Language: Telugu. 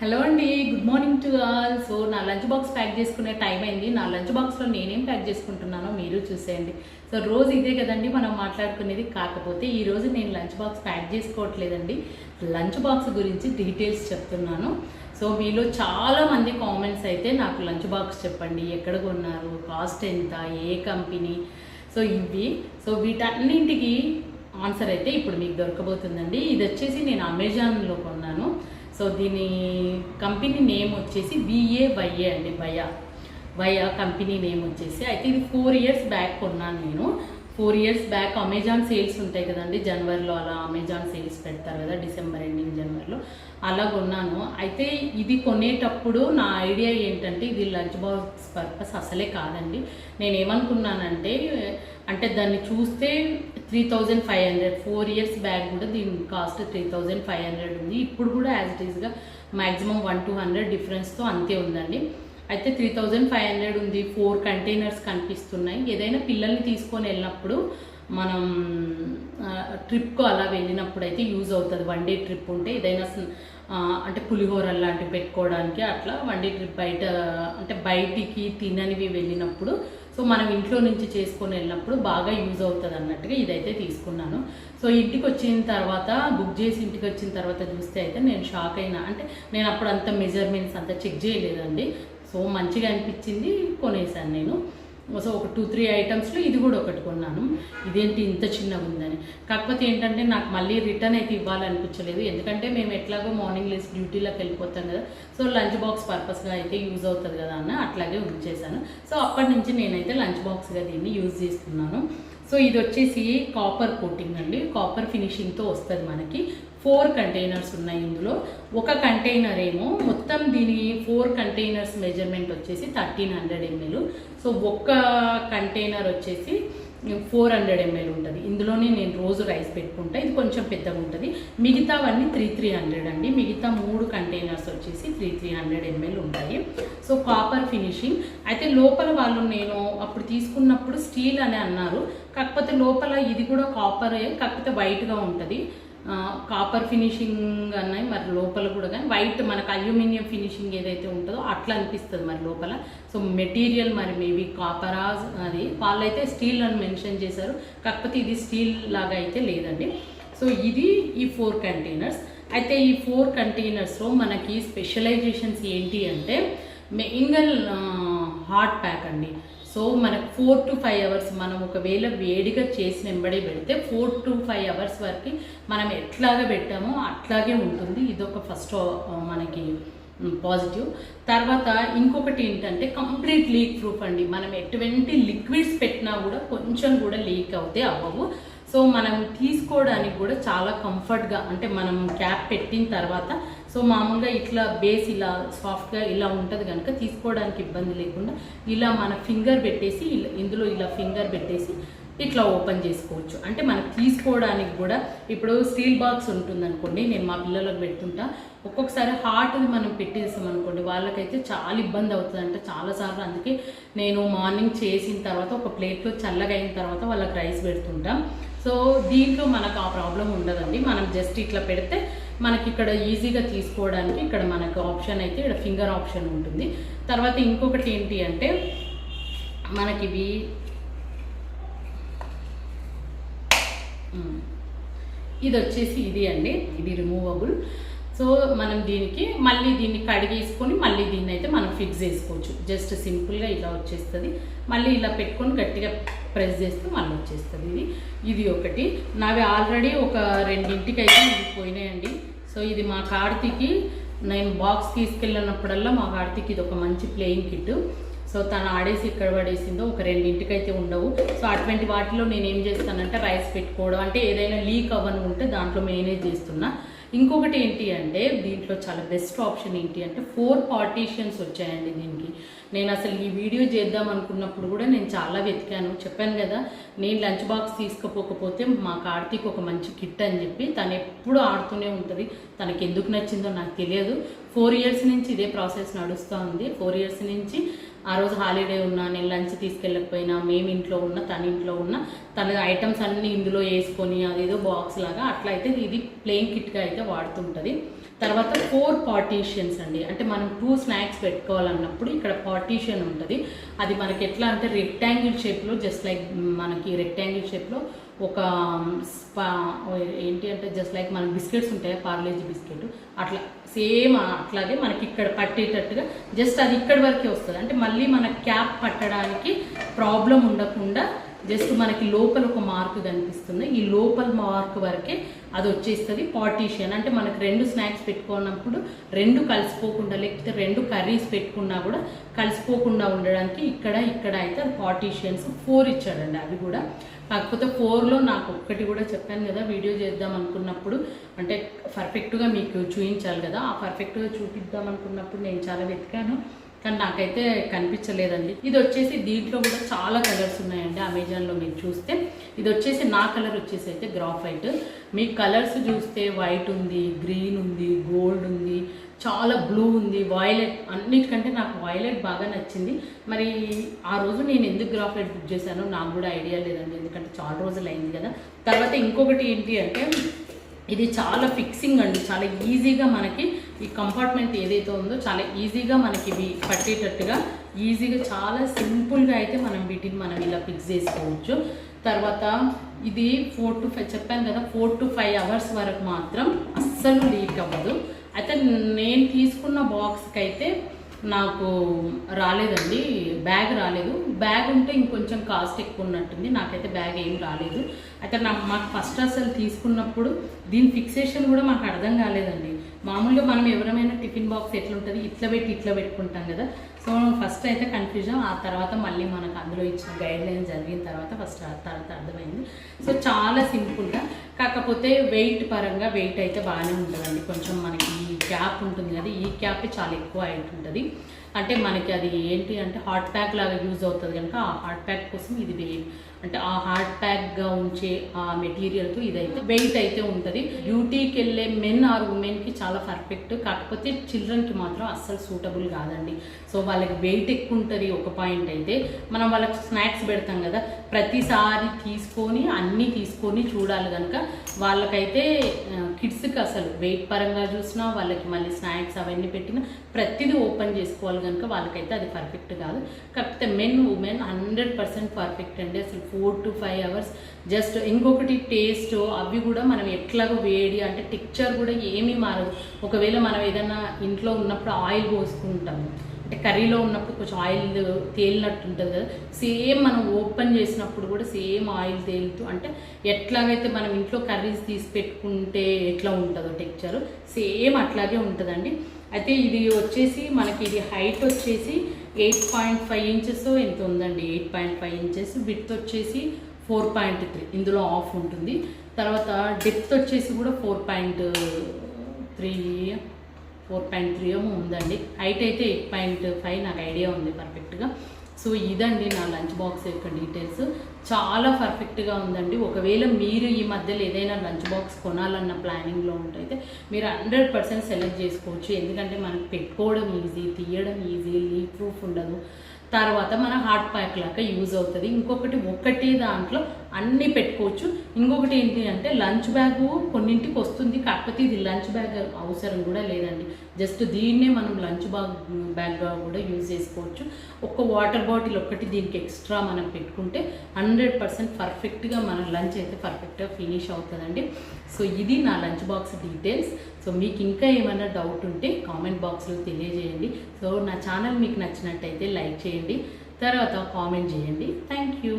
హలో అండి good morning to all so నా లంచ్ బాక్స్ ప్యాక్ చేసుకునే టైం అయింది. నా లంచ్ బాక్స్లో నేనేం ప్యాక్ చేసుకుంటున్నానో మీరు చూసేయండి. సో రోజు ఇదే కదండి మనం మాట్లాడుకునేది. కాకపోతే ఈరోజు నేను లంచ్ బాక్స్ ప్యాక్ చేసుకోవట్లేదండి. లంచ్ బాక్స్ గురించి డీటెయిల్స్ చెప్తున్నాను. సో మీలో చాలామంది కామెంట్స్ అయితే నాకు లంచ్ బాక్స్ చెప్పండి. ఎక్కడ కొన్నారు? కాస్ట్ ఎంత? ఏ కంపెనీ? సో ఇవి. సో వీటన్నింటికి ఆన్సర్ అయితే ఇప్పుడు మీకు దొరకబోతుందండి. ఇది వచ్చేసి నేను అమెజాన్లో కొన్నాను. సో దీని కంపెనీ నేమ్ వచ్చేసి విఏవైఏ అండి వయా వయా కంపెనీ నేమ్ వచ్చేసి అయితే ఇది ఫోర్ ఇయర్స్ బ్యాక్ కొన్నాను నేను. Four years back Amazon sales ఉంటాయి కదండి జనవరిలో అలా అమెజాన్ సేల్స్ పెడతారు కదా డిసెంబర్ ఎండింగ్ జనవరిలో. అలా కొన్నాను. అయితే ఇది కొనేటప్పుడు నా ఐడియా ఏంటంటే ఇది లంచ్ బాక్స్ పర్పస్ అసలే కాదండి. నేను ఏమనుకున్నానంటే అంటే దాన్ని చూస్తే three thousand five hundred four years back కూడా దీని cost three thousand five hundred ఉంది. ఇప్పుడు కూడా యాజ్ ఇట్ ఈస్గా మ్యాక్సిమం వన్ టూ హండ్రెడ్ డిఫరెన్స్తో అంతే ఉందండి. అయితే త్రీ థౌజండ్ ఫైవ్ హండ్రెడ్ ఉంది ఫోర్ కంటైనర్స్ కనిపిస్తున్నాయి. ఏదైనా పిల్లల్ని తీసుకొని వెళ్ళినప్పుడు మనం ట్రిప్కు అలా వెళ్ళినప్పుడు అయితే యూజ్ అవుతుంది. వన్ డే ట్రిప్ ఉంటే ఏదైనా అంటే పులిహోర లాంటివి పెట్టుకోవడానికి అట్లా వన్ డే ట్రిప్ బయట అంటే బయటికి తిననివి వెళ్ళినప్పుడు సో మనం ఇంట్లో నుంచి చేసుకొని వెళ్ళినప్పుడు బాగా యూజ్ అవుతుంది అన్నట్టుగా ఇదైతే తీసుకున్నాను. సో ఇంటికి వచ్చిన తర్వాత బుక్ చేసి ఇంటికి వచ్చిన తర్వాత చూస్తే అయితే నేను షాక్ అయినా. అంటే నేను అప్పుడు అంత మెజర్మెంట్స్ అంతా చెక్ చేయలేదండి. సో మంచిగా అనిపించింది కొనేసాను నేను. సో ఒక టూ త్రీ ఐటమ్స్లో ఇది కూడా ఒకటి కొన్నాను. ఇదేంటి ఇంత చిన్నగా ఉందని. కాకపోతే ఏంటంటే నాకు మళ్ళీ రిటర్న్ అయితే ఇవ్వాలనిపించలేదు. ఎందుకంటే మేము ఎట్లాగో మార్నింగ్ లేసి డ్యూటీలోకి వెళ్ళిపోతాం కదా. సో లంచ్ బాక్స్ పర్పస్గా అయితే యూజ్ అవుతుంది కదా అని అట్లాగే ఉంచేసాను సో అప్పటి నుంచి నేనైతే లంచ్ బాక్స్గా దీన్ని యూజ్ చేస్తున్నాను. సో ఇది వచ్చేసి కాపర్ కోటింగ్ అండి. కాపర్ ఫినిషింగ్తో వస్తుంది మనకి. ఫోర్ కంటైనర్స్ ఉన్నాయి ఇందులో. ఒక కంటైనర్ ఏమో మొత్తం దీని ఫోర్ కంటైనర్స్ మెజర్మెంట్ వచ్చేసి థర్టీన్ హండ్రెడ్ ఎంఎల్ సో ఒక్క కంటైనర్ వచ్చేసి ఫోర్ హండ్రెడ్ ఎంఎల్ ఉంటుంది. ఇందులోనే నేను రోజు రైస్ పెట్టుకుంటా. ఇది కొంచెం పెద్దగా ఉంటుంది. మిగతావన్నీ త్రీ త్రీ హండ్రెడ్ అండి. మిగతా మూడు కంటైనర్స్ వచ్చేసి త్రీ త్రీ హండ్రెడ్ ఎంఎల్ ఉంటాయి. సో కాపర్ ఫినిషింగ్ అయితే లోపల వాళ్ళు నేను అప్పుడు తీసుకున్నప్పుడు స్టీల్ అని అన్నారు. కాకపోతే లోపల ఇది కూడా కాపరే కాకపోతే వైట్గా ఉంటుంది. కాపర్ ఫినిషింగ్ అన్నాయి మరి లోపల కూడా కానీ. వైట్ మనకు అల్యూమినియం ఫినిషింగ్ ఏదైతే ఉంటుందో అట్లా అనిపిస్తుంది మరి లోపల. సో మెటీరియల్ మరి మేబీ కాపరా అది. వాళ్ళైతే స్టీల్ అని మెన్షన్ చేశారు. కాకపోతే ఇది స్టీల్ లాగా అయితే లేదండి. సో ఇది ఈ ఫోర్ కంటైనర్స్ అయితే ఈ ఫోర్ కంటైనర్స్లో మనకి స్పెషలైజేషన్స్ ఏంటి అంటే మెయిన్గా హాట్ ప్యాక్ అండి. సో మనకు ఫోర్ టు ఫైవ్ అవర్స్ మనం ఒకవేళ వేడిగా చేసిన వెంబడే పెడితే ఫోర్ టు ఫైవ్ అవర్స్ వరకు మనం ఎట్లాగా పెట్టామో అట్లాగే ఉంటుంది. ఇదొక ఫస్ట్ uh, మనకి పాజిటివ్ తర్వాత ఇంకొకటి ఏంటంటే కంప్లీట్ లీక్ ప్రూఫ్ అండి. మనం ఎటువంటి లిక్విడ్స్ పెట్టినా కూడా కొంచెం కూడా లీక్ అవుతే అవ్వవు. సో మనం తీసుకోవడానికి కూడా చాలా కంఫర్ట్గా అంటే మనం క్యాప్ పెట్టిన తర్వాత సో మామూలుగా ఇట్లా బేస్ ఇలా సాఫ్ట్గా ఇలా ఉంటుంది కనుక తీసుకోవడానికి ఇబ్బంది లేకుండా ఇలా మన ఫింగర్ పెట్టేసి ఇలా- ఇందులో ఇలా ఫింగర్ పెట్టేసి ఇట్లా ఓపెన్ చేసుకోవచ్చు. అంటే మనకు తీసుకోవడానికి కూడా ఇప్పుడు స్టీల్ బాక్స్ ఉంటుంది అనుకోండి నేను మా పిల్లలకు పెడుతుంటా. ఒక్కొక్కసారి హార్ట్ది మనం పెట్టేసాం అనుకోండి వాళ్ళకైతే చాలా ఇబ్బంది అవుతుంది అంటే చాలాసార్లు అందుకే నేను మార్నింగ్ చేసిన తర్వాత ఒక ప్లేట్లో చల్లగా అయిన తర్వాత వాళ్ళకి రైస్ పెడుతుంటాం. సో దీంట్లో మనకు ఆ ప్రాబ్లం ఉండదండి. మనం జస్ట్ ఇట్లా పెడితే మనకి ఇక్కడ ఈజీగా తీసుకోవడానికి ఇక్కడ మనకు ఆప్షన్ అయితే ఇక్కడ ఫింగర్ ఆప్షన్ ఉంటుంది. తర్వాత ఇంకొకటి ఏంటి అంటే మనకి ఇవి ఇది వచ్చేసి ఇది అండి. ఇది రిమూవబుల్ సో మనం దీనికి మళ్ళీ దీన్ని కడిగేసుకొని మళ్ళీ దీన్ని అయితే మనం ఫిక్స్ చేసుకోవచ్చు. జస్ట్ సింపుల్గా ఇలా వచ్చేస్తుంది. మళ్ళీ ఇలా పెట్టుకొని గట్టిగా ప్రెస్ చేస్తే మళ్ళీ వచ్చేస్తుంది ఇది. ఇది ఒకటి. నావి ఆల్రెడీ ఒక రెండింటికి అయితే పోయినాయండి. సో ఇది మా కార్తీకి నేను బాక్స్ తీసుకెళ్ళినప్పుడల్లా మా కార్తీకి ఇది ఒక మంచి ప్లేయింగ్ కిట్ సో తను ఆడేసి ఇక్కడ పడేసిందో ఒక రెండింటికి అయితే ఉండవు. సో అటువంటి వాటిలో నేను ఏం చేస్తానంటే రైస్ పెట్టుకోవడం అంటే ఏదైనా లీక్ అవ్వను ఉంటే దాంట్లో మేనేజ్ చేస్తున్నా. ఇంకొకటి ఏంటి అంటే దీంట్లో చాలా బెస్ట్ ఆప్షన్ ఏంటి అంటే ఫోర్ పార్టీషన్స్ వచ్చాయండి దీనికి. నేను అసలు ఈ వీడియో చేద్దాం అనుకున్నప్పుడు కూడా నేను చాలా వెతికాను. చెప్పాను కదా నేను లంచ్ బాక్స్ తీసుకుపోకపోతే మా కార్తీక్ ఒక మంచి కిట్ అని చెప్పి తను ఎప్పుడు ఆడుతూనే ఉంటుంది. తనకి ఎందుకు నచ్చిందో నాకు తెలియదు. ఫోర్ ఇయర్స్ నుంచి ఇదే ప్రాసెస్ నడుస్తూ ఉంది. ఫోర్ ఇయర్స్ నుంచి ఆ రోజు హాలిడే ఉన్నా నేను లంచ్ తీసుకెళ్ళకపోయినా మేము ఇంట్లో ఉన్న తన ఇంట్లో ఉన్న తన ఐటమ్స్ అన్నీ ఇందులో వేసుకొని అదేదో బాక్స్ లాగా అట్లా అయితే ఇది ప్లెయిన్ కిట్గా అయితే వాడుతుంటుంది. తర్వాత ఫోర్ పార్టీషియన్స్ అండి. అంటే మనం టూ స్నాక్స్ పెట్టుకోవాలన్నప్పుడు ఇక్కడ పార్టీషన్ ఉంటుంది. అది మనకి ఎట్లా అంటే రెక్టాంగిల్ షేప్లో జస్ట్ లైక్ మనకి రెక్టాంగిల్ షేప్లో ఒక స్పా ఏంటి అంటే జస్ట్ లైక్ మనకి బిస్కెట్స్ ఉంటాయి పార్లేజీ బిస్కెట్. అట్లా సేమ్ అట్లాగే మనకి ఇక్కడ పట్టేటట్టుగా జస్ట్ అది ఇక్కడి వరకే వస్తుంది. అంటే మళ్ళీ మన క్యాప్ పట్టడానికి ప్రాబ్లం ఉండకుండా జస్ట్ మనకి లోపల ఒక మార్క్ కనిపిస్తుంది. ఈ లోపల మార్క్ వరకే అది వచ్చేస్తుంది పార్టీషియన్ అంటే మనకు రెండు స్నాక్స్ పెట్టుకున్నప్పుడు రెండు కలిసిపోకుండా లేకపోతే రెండు కర్రీస్ పెట్టుకున్నా కూడా కలిసిపోకుండా ఉండడానికి ఇక్కడ ఇక్కడ అయితే అది పార్టీషియన్స్ ఫోర్ ఇచ్చాడండి అవి కూడా. కాకపోతే ఫోర్లో నాకు ఒక్కటి కూడా చెప్పాను కదా వీడియో చేద్దాం అనుకున్నప్పుడు. అంటే పర్ఫెక్ట్గా మీకు చూపించాలి కదా ఆ పర్ఫెక్ట్గా చూపిద్దాం అనుకున్నప్పుడు నేను చాలా వెతికాను. కానీ నాకైతే కనిపించలేదండి. ఇది వచ్చేసి దీంట్లో కూడా చాలా కలర్స్ ఉన్నాయండి అమెజాన్లో మీరు చూస్తే. ఇది వచ్చేసి నా కలర్ వచ్చేసి అయితే గ్రాఫైట్ మీ కలర్స్ చూస్తే వైట్ ఉంది గ్రీన్ ఉంది గోల్డ్ ఉంది చాలా బ్లూ ఉంది వాయిలెట్ అన్నిటికంటే నాకు వాయిలెట్ బాగా నచ్చింది. మరి ఆ రోజు నేను ఎందుకు గ్రాఫైట్ బుక్ చేశానో నాకు కూడా ఐడియా లేదండి. ఎందుకంటే చాలా రోజులు అయింది కదా. తర్వాత ఇంకొకటి ఏంటి అంటే ఇది చాలా ఫిక్సింగ్ అండి. చాలా ఈజీగా మనకి ఈ కంపార్ట్మెంట్ ఏదైతే ఉందో చాలా ఈజీగా మనకి ఇవి పట్టేటట్టుగా ఈజీగా చాలా సింపుల్గా అయితే మనం వీటిని మనం ఇలా ఫిక్స్ చేసుకోవచ్చు. తర్వాత ఇది ఫోర్ టు ఫైవ్ చెప్పాను కదా ఫోర్ టు ఫైవ్ అవర్స్ వరకు మాత్రం అస్సలు లీక్ అవ్వదు. అయితే నేను తీసుకున్న బాక్స్కి అయితే నాకు రాలేదండి బ్యాగ్ రాలేదు. బ్యాగ్ ఉంటే ఇంకొంచెం కాస్ట్ ఎక్కువ ఉన్నట్టుంది నాకైతే బ్యాగ్ ఏం రాలేదు. అయితే నాకు మాకు ఫస్ట్ అసలు తీసుకున్నప్పుడు దీని ఫిక్సేషన్ కూడా మాకు అర్థం కాలేదండి. మామూలుగా మనం ఎవరైనా టిఫిన్ బాక్స్ ఎట్లుంటుంది ఇట్లా పెట్టి ఇట్లా పెట్టుకుంటాం కదా. సో ఫస్ట్ అయితే కన్ఫ్యూజన్ ఆ తర్వాత మళ్ళీ మనకు అందులో ఇచ్చిన గైడ్ లైన్ జరిగిన తర్వాత ఫస్ట్ ఆ తర్వాత అర్థమైంది. సో చాలా సింపుల్గా కాకపోతే వెయిట్ పరంగా వెయిట్ అయితే బాగానే ఉంటుందండి. కొంచెం మనకి గ్యాప్ క్యాప్ ఉంటుంది. కదా ఈ క్యాప్ చాలా ఎక్కువ అయి ఉంటుంది అంటే మనకి అది ఏంటి అంటే హార్ట్ ప్యాక్ లాగా యూజ్ అవుతుంది కనుక ఆ హాట్ ప్యాక్ కోసం ఇది వే- అంటే ఆ హార్ట్ ప్యాక్గా ఉంచే ఆ మెటీరియల్తో ఇదైతే వెయిట్ అయితే ఉంటుంది. డ్యూటీకి వెళ్ళే మెన్ ఆర్ ఉమెన్కి చాలా పర్ఫెక్ట్ కాకపోతే చిల్డ్రన్కి మాత్రం అస్సలు సూటబుల్ కాదండి. సో వాళ్ళకి వెయిట్ ఎక్కువ ఉంటుంది ఒక పాయింట్ అయితే. మనం వాళ్ళకి స్నాక్స్ పెడతాం కదా ప్రతిసారి తీసుకొని అన్నీ తీసుకొని చూడాలి కనుక వాళ్ళకైతే కిడ్స్కి అసలు వెయిట్ పరంగా చూసినా వాళ్ళకి మళ్ళీ స్నాక్స్ అవన్నీ పెట్టినా ప్రతిదీ ఓపెన్ చేసుకోవాలి. కనుక వాళ్ళకైతే అది పర్ఫెక్ట్ కాదు. కాకపోతే men women hundred percent perfect అండి. అసలు four to five hours just ఇంకొకటి టేస్ట్ అవి కూడా మనం ఎట్లాగో వేడి అంటే టెక్చర్ కూడా ఏమీ మారదు. ఒకవేళ మనం ఏదైనా ఇంట్లో ఉన్నప్పుడు ఆయిల్ పోసుకుంటాము. అంటే కర్రీలో ఉన్నప్పుడు కొంచెం ఆయిల్ తేలినట్టు ఉంటుంది కదా సేమ్ మనం ఓపెన్ చేసినప్పుడు కూడా సేమ్ ఆయిల్ తేలుతూ అంటే ఎట్లాగైతే మనం ఇంట్లో కర్రీస్ తీసి పెట్టుకుంటే ఎట్లా ఉంటుందో టెక్చర్ సేమ్ అట్లాగే ఉంటుందండి. అయితే ఇది వచ్చేసి మనకి ఇది హైట్ వచ్చేసి ఎయిట్ పాయింట్ ఫైవ్ ఇంచెస్ ఎంత ఉందండి? Eight point five inches with వచ్చేసి ఫోర్ పాయింట్ త్రీ ఇందులో ఆఫ్ ఉంటుంది. తర్వాత డెప్త్ వచ్చేసి కూడా four point three four point three ఏమో ఉందండి. హైట్ అయితే ఎయిట్ పాయింట్ ఫైవ్ నాకు ఐడియా ఉంది పర్ఫెక్ట్గా సో ఇదండి నా లంచ్ బాక్స్ యొక్క డీటెయిల్స్ చాలా పర్ఫెక్ట్గా ఉందండి. ఒకవేళ మీరు ఈ మధ్యలో ఏదైనా లంచ్ బాక్స్ కొనాలన్న ప్లానింగ్లో ఉంటైతే మీరు హండ్రెడ్ పర్సెంట్ సెలెక్ట్ చేసుకోవచ్చు. ఎందుకంటే మనకు పెట్టుకోవడం ఈజీ తీయడం ఈజీ లీక్ ప్రూఫ్ ఉండదు. తర్వాత మన హాట్ ప్యాక్ లాగా యూజ్ అవుతుంది. ఇంకొకటి ఒక్కటే దాంట్లో అన్నీ పెట్టుకోవచ్చు. ఇంకొకటి ఏంటి అంటే లంచ్ బ్యాగ్ కొన్నింటికి వస్తుంది కాకపోతే ఇది లంచ్ బ్యాగ్ అవసరం కూడా లేదండి. జస్ట్ దీన్నే మనం లంచ్ బ్యాగ్ బ్యాగ్గా కూడా యూజ్ చేసుకోవచ్చు. ఒక్క వాటర్ బాటిల్ ఒక్కటి దీనికి ఎక్స్ట్రా మనం పెట్టుకుంటే హండ్రెడ్ పర్సెంట్ పర్ఫెక్ట్గా మన లంచ్ అయితే పర్ఫెక్ట్గా ఫినిష్ అవుతుందండి. సో ఇది నా లంచ్ బాక్స్ డీటెయిల్స్ సో మీకు ఇంకా ఏమైనా డౌట్ ఉంటే కామెంట్ బాక్స్లో తెలియజేయండి. సో నా ఛానల్ మీకు నచ్చినట్టయితే లైక్ చేయండి. తర్వాత కామెంట్ చేయండి. Thank you